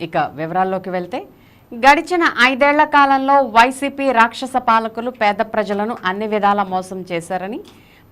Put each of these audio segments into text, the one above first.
ఇక వివరాల్లోకి వెళ్తే గడిచిన ఐదేళ్ళ కాలంలో వైసీపీ రాక్షస పాలకులు పేద ప్రజలను అన్ని విధాల మోసం చేశారని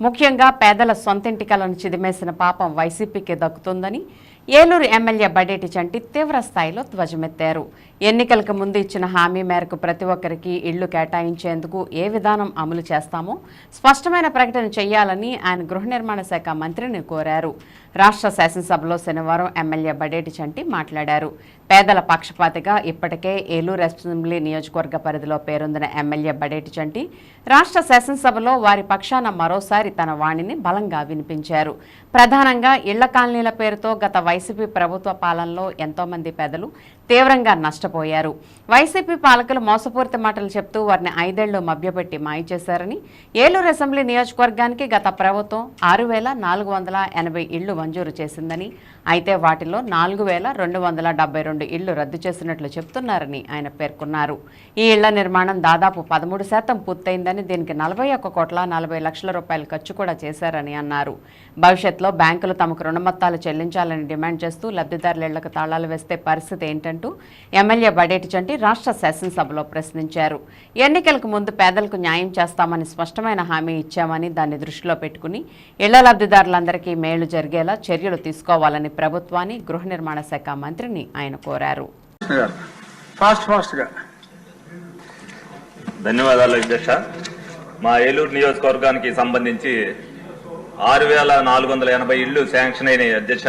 ముఖ్యంగా పేదల సొంతింటికలను చిదిమేసిన పాపం వైసీపీకి దక్కుతుందని ఏలూరు ఎమ్మెల్యే బడేటి చంటి తీవ్ర స్థాయిలో ధ్వజమెత్తారు. ఎన్నికలకు ముందు ఇచ్చిన హామీ మేరకు ప్రతి ఒక్కరికి ఇళ్ళు కేటాయించేందుకు ఏ విధానం అమలు చేస్తామో స్పష్టమైన ప్రకటన చేయాలని ఆయన గృహ నిర్మాణ శాఖ మంత్రిని కోరారు. రాష్ట్ర శాసనసభలో శనివారం ఎమ్మెల్యే బడేటి చంటి మాట్లాడారు. పేదల పక్షపాతిగా ఇప్పటికే ఏలూరు అసెంబ్లీ నియోజకవర్గ పరిధిలో పేరొందిన ఎమ్మెల్యే బడేటి చంటి రాష్ట్ర శాసనసభలో వారి పక్షాన మరోసారి తన వాణిని బలంగా వినిపించారు. ప్రధానంగా ఇళ్ళ కాలనీల పేరుతో గత వైసీపీ ప్రభుత్వ పాలనలో ఎంతోమంది పెదలు తీవ్రంగా నష్టపోయారు. వైసీపీ పాలకులు మోసపూరిత మాటలు చెప్తూ వారిని ఐదేళ్ళు మభ్యపెట్టి మాయ చేశారని ఏలూరు అసెంబ్లీ నియోజకవర్గానికి గత ప్రభుత్వం ఆరు వేల నాలుగు వందల ఎనభై ఇళ్ళు మంజూరు చేసిందని అయితే వాటిలో నాలుగు వేల రెండు వందల డెబ్బై రెండు ఇళ్ళు రద్దు చేసినట్లు చెప్తున్నారని ఆయన పేర్కొన్నారు. ఈ ఇళ్ళ నిర్మాణం దాదాపు పదమూడు శాతం పూర్తయిందని దీనికి నలభై ఒక్క కోట్ల నలభై లక్షల రూపాయలు ఖర్చు కూడా చేశారని అన్నారు. భవిష్యత్తులో బ్యాంకులు తమకు రుణమొత్తాలు చెల్లించాలని డిమాండ్ చేస్తూ లబ్ధిదారుల ఇళ్ళకు తాళాలు వేస్తే పరిస్థితి ఏంటంటే ఎమ్మెల్యే బడేటి చంటి రాష్ట్ర శాసనసభలో ప్రశ్నించారు. ఎన్నికలకు ముందు పేదలకు న్యాయం చేస్తామని స్పష్టమైన హామీ ఇచ్చామని దాన్ని దృష్టిలో పెట్టుకుని ఇళ్ళ లబ్ధిదారులందరికీ మేలు జరిగేలా చర్యలు తీసుకోవాలని ప్రభుత్వాన్ని గృహ నిర్మాణ శాఖ మంత్రిని ఆయన కోరారు. గారు ఫాస్ట్ ఫాస్ట్గా. ధన్యవాదాలు అధ్యక్ష మా ఏలూరు నియోజకవర్గానికి సంబంధించి ఆరు వేల నాలుగు వందల ఎనభై ఇళ్ళు శాంక్షన్ అయినాయి అధ్యక్ష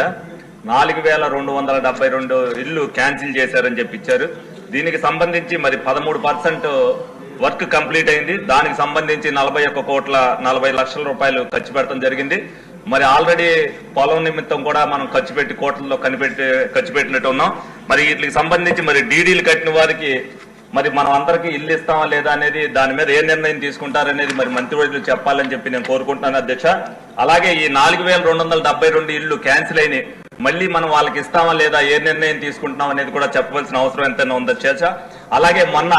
నాలుగు వేల రెండు వందల డెబ్బై రెండు ఇల్లు క్యాన్సిల్ చేశారని చెప్పి ఇచ్చారు దీనికి సంబంధించి మరి పదమూడు పర్సెంట్ వర్క్ కంప్లీట్ అయింది. దానికి సంబంధించి నలభై ఒక్క కోట్ల నలభై లక్షల రూపాయలు ఖర్చు పెట్టడం జరిగింది. మరి ఆల్రెడీ పొలం నిమిత్తం కూడా మనం ఖర్చు పెట్టి కోట్లలో కనిపెట్టి ఖర్చు పెట్టినట్టు ఉన్నాం. మరి వీటికి సంబంధించి మరి డీడీలు కట్టిన వారికి మరి మనం అందరికీ ఇల్లు ఇస్తామా లేదా అనేది దాని మీద ఏ నిర్ణయం తీసుకుంటారనేది మరి మంత్రివర్యులు చెప్పాలని చెప్పి నేను కోరుకుంటున్నాను అధ్యక్ష. అలాగే ఈ నాలుగు వేల రెండు వందల డెబ్బై రెండు ఇల్లు క్యాన్సిల్ అయినాయి. మళ్ళీ మనం వాళ్ళకి ఇస్తామా లేదా ఏ నిర్ణయం తీసుకుంటున్నాం అనేది కూడా చెప్పవలసిన అవసరం ఎంతైనా ఉందో చేచ అలాగే మొన్న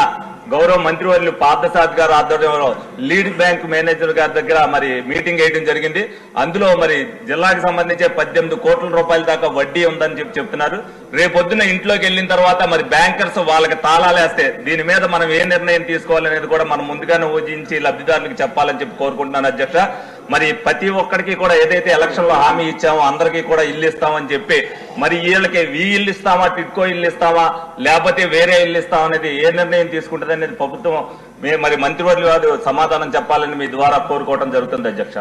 గౌరవ మంత్రివర్యులు పార్థసాద్ గారు ఆధ్వర్యంలో లీడ్ బ్యాంక్ మేనేజర్ గారి దగ్గర మరి మీటింగ్ వేయడం జరిగింది. అందులో మరి జిల్లాకు సంబంధించి పద్దెనిమిది కోట్ల రూపాయల దాకా వడ్డీ ఉందని చెప్పి చెప్తున్నారు. రేపొద్దున ఇంట్లోకి వెళ్ళిన తర్వాత మరి బ్యాంకర్స్ వాళ్ళకి తాళాలు వేస్తే దీని మీద మనం ఏ నిర్ణయం తీసుకోవాలనేది కూడా మనం ముందుగానే ఊహించి లబ్ధిదారులకు చెప్పాలని చెప్పి కోరుకుంటున్నాను అధ్యక్ష. మరి ప్రతి ఒక్కరికి కూడా ఏదైతే ఎలక్షన్లో హామీ ఇచ్చామో అందరికీ కూడా ఇల్లు ఇస్తామని చెప్పి మరి వీళ్ళకి వీ ఇల్లు ఇస్తామా టిట్కో ఇల్లు ఇస్తామా లేకపోతే వేరే ఇల్లు ఇస్తామా అనేది ఏ నిర్ణయం తీసుకుంటుంది అనేది ప్రభుత్వం మే- మరి మంత్రివర్యులు సమాధానం చెప్పాలని మీ ద్వారా కోరుకోవడం జరుగుతుంది అధ్యక్ష.